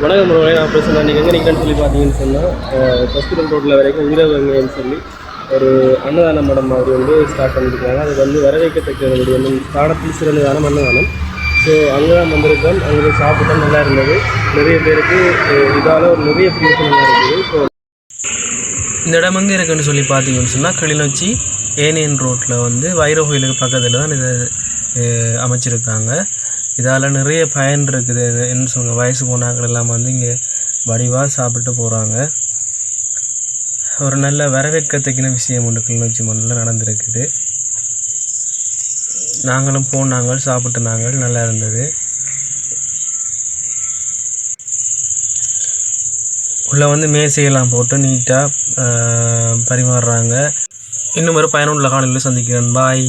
வணக்கம் ப்ரோ. நான் பேசுகிறேன் நீங்கள் எங்கே நிற்கிறேன்னு சொல்லி பார்த்தீங்கன்னு சொன்னால் ஹாஸ்பிட்டல் ரோட்டில் வரைக்கும் உயிரவங்கன்னு சொல்லி ஒரு அன்னதான மடம் மாதிரி வந்து ஸ்டார்ட் பண்ணியிருக்காங்க. அது வந்து வரவேற்கத்தக்கது வந்து பாடத்தில் சிறந்ததான அன்னதானம். ஸோ அங்கே தான் வந்திருக்கோம். அங்கே போய் சாப்பிட்டா நல்லா இருந்தது. நிறைய பேருக்கு இதால் ஒரு நிறைய பிரயோஜனமாக இருக்குது. ஸோ இந்த இடம் எங்கே இருக்குன்னு சொல்லி பார்த்தீங்கன்னு சொன்னால் கிளிநொச்சி ஏனியன் ரோட்டில் வந்து வைரோ கோயிலுக்கு பக்கத்தில் தான் இது அமைச்சிருக்காங்க. இதால் நிறைய பயன் இருக்குது. என்ன சொல்லுங்க வயசு போனாங்கள் எல்லாம் வந்து இங்கே வடிவாக சாப்பிட்டு போகிறாங்க ஒரு நல்ல வரவேற்கத்தக்கின விஷயம் ஒன்று கிளிநொச்சி மண்ணில் நடந்திருக்குது. நாங்களும் போனாங்க சாப்பிட்டு நாங்கள் நல்லா இருந்தது. உள்ளே வந்து மேசையெல்லாம் போட்டு நீட்டாக பரிமாறுறாங்க. இன்னும் ஒரு பயனுள்ள காணொலியில் சந்திக்கிறேன். பாய்